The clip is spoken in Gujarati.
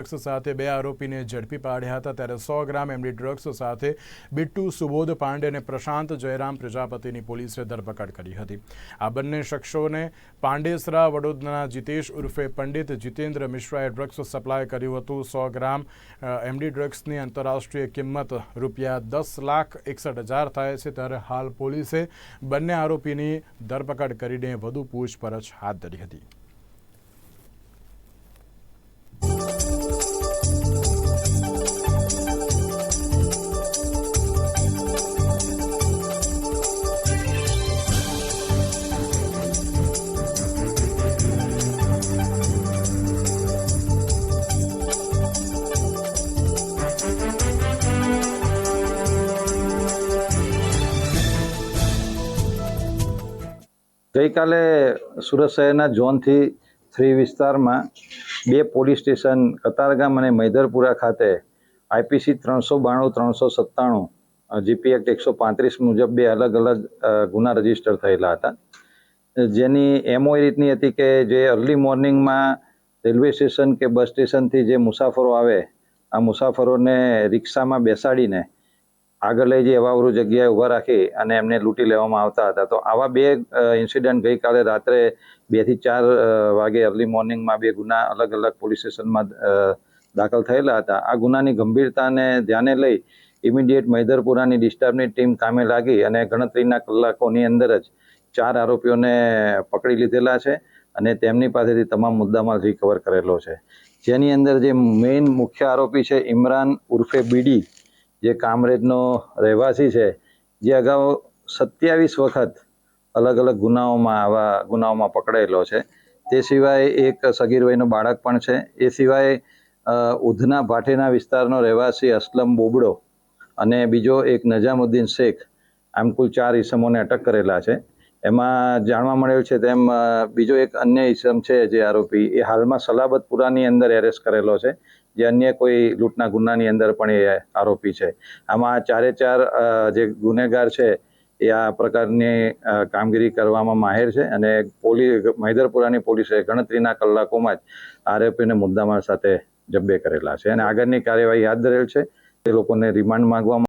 ડ્રગ્સ સાથે બે આરોપીને ઝડપી પાડ્યા હતા. ત્યારે સો ગ્રામ એમડી ડ્રગ્સ સાથે બિટ્ટુ સુબોધ પાંડે અને પ્રશાંત જયરામ પ્રજાપતિની પોલીસે ધરપકડ કરી હતી. આ બંને શખ્સોને પાંડેસરા વડોદરાના જીતેશ ઉર્ફે પંડિત જીતેન્દ્ર મિશ્રાએ ડ્રગ્સ સપ્લાય કર્યું હતું. સો ગ્રામ એમડી ડ્રગ્સની આંતરરાષ્ટ્રીય કિંમત રૂપિયા દસ લાખ એકસઠ હજાર થાય છે. ત્યારે હાલ પોલીસે બંને આરોપીની ધરપકડ કરીને વધુ પૂછપરછ હાથ ધરી હતી. ગઈકાલે સુરત શહેરના ઝોનથી થ્રી વિસ્તારમાં બે પોલીસ સ્ટેશન, કતારગામ અને મૈદરપુરા ખાતે આઈપીસી ત્રણસો બાણું, ત્રણસો સત્તાણું જીપી એક્ટ એકસો પાંત્રીસ મુજબ બે અલગ અલગ ગુના રજિસ્ટર થયેલા હતા. જેની એમઓ એ રીતની હતી કે જે અર્લી મોર્નિંગમાં રેલવે સ્ટેશન કે બસ સ્ટેશનથી જે મુસાફરો આવે, આ મુસાફરોને રિક્ષામાં બેસાડીને આગળ લઈ જઈ અવાવરું જગ્યાએ ઊભા રાખી અને એમને લૂંટી લેવામાં આવતા હતા. તો આવા બે ઇન્સિડન્ટ ગઈકાલે રાત્રે બેથી ચાર વાગે અર્લી મોર્નિંગમાં બે ગુના અલગ અલગ પોલીસ સ્ટેશનમાં દાખલ થયેલા હતા. આ ગુનાની ગંભીરતાને ધ્યાને લઈ ઇમિડિયેટ મૈદરપુરાની ડિસ્ટર્બની ટીમ કામે લાગી અને ગણતરીના કલાકોની અંદર જ ચાર આરોપીઓને પકડી લીધેલા છે અને તેમની પાસેથી તમામ મુદ્દામાં રિકવર કરેલો છે. જેની અંદર જે મેઇન મુખ્ય આરોપી છે, ઇમરાન ઉર્ફે બીડી જે કામરેજનો રહેવાસી છે, જે અગાઉ સત્યાવીસ વખત અલગ અલગ ગુનાઓમાં આવા ગુનાઓમાં પકડાયેલો છે. તે સિવાય એક સગીર વયનો બાળક પણ છે. એ સિવાય ઉધના ભાટેના વિસ્તારનો રહેવાસી અસલમ બોબડો અને બીજો એક નજામુદ્દીન શેખ, આમ કુલ ચાર ઈસમોને અટક કરેલા છે. એમાં જાણવા મળેલ છે તેમ બીજો એક અન્ય ઈસમ છે જે આરોપી, એ હાલમાં સલાબતપુરાની અંદર એરેસ્ટ કરેલો છે. જે અન્ય કોઈ લૂંટના ગુનાની અંદર પણ એ આરોપી છે. આમાં ચારે ચાર જે ગુનેગાર છે, એ આ પ્રકારની કામગીરી કરવામાં માહેર છે અને પોલીસ મૈદરપુરાની પોલીસે ગણતરીના કલાકોમાં જ આરોપીને મુદ્દામાલ સાથે જબ્બે કરેલા છે અને આગળની કાર્યવાહી હાથ ધરેલ છે. તે લોકોને રિમાન્ડ માંગવામાં